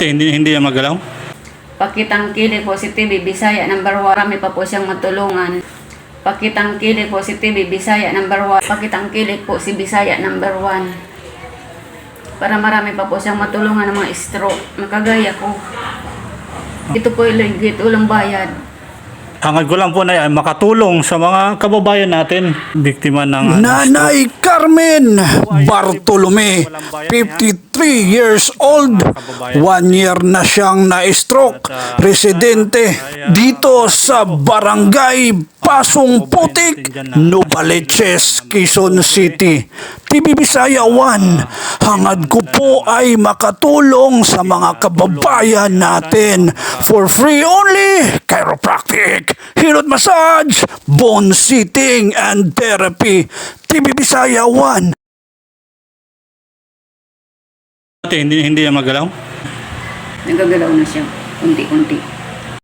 Ate, hindi, hindi yan magalaw? Pakitang Kilig po si TV Bisaya number 1. Marami pa po siyang matulungan. Pakitang Kilig po si TV Bisaya number 1. Pakitang Kilig po si Bisaya number 1. Para marami pa po siyang matulungan ng mga stroke. Makagaya ko. Ito po yung legit, ulang bayad. Hangad ko lang po na yan, makatulong sa mga kababayan natin, biktima ng... Nanay Carmen Bartolome, 53 years old, one year na siyang na-stroke, residente dito sa barangay Pasong Putik, Novaliches, Quezon City. TV Bisaya 1, hangad ko po ay makatulong sa mga kababayan natin for free only, chiropractic, hilot massage, bone sitting and therapy. TV Bisaya 1. Hindi, hindi yan magalaw? Nagagalaw na siya. Unti-unti.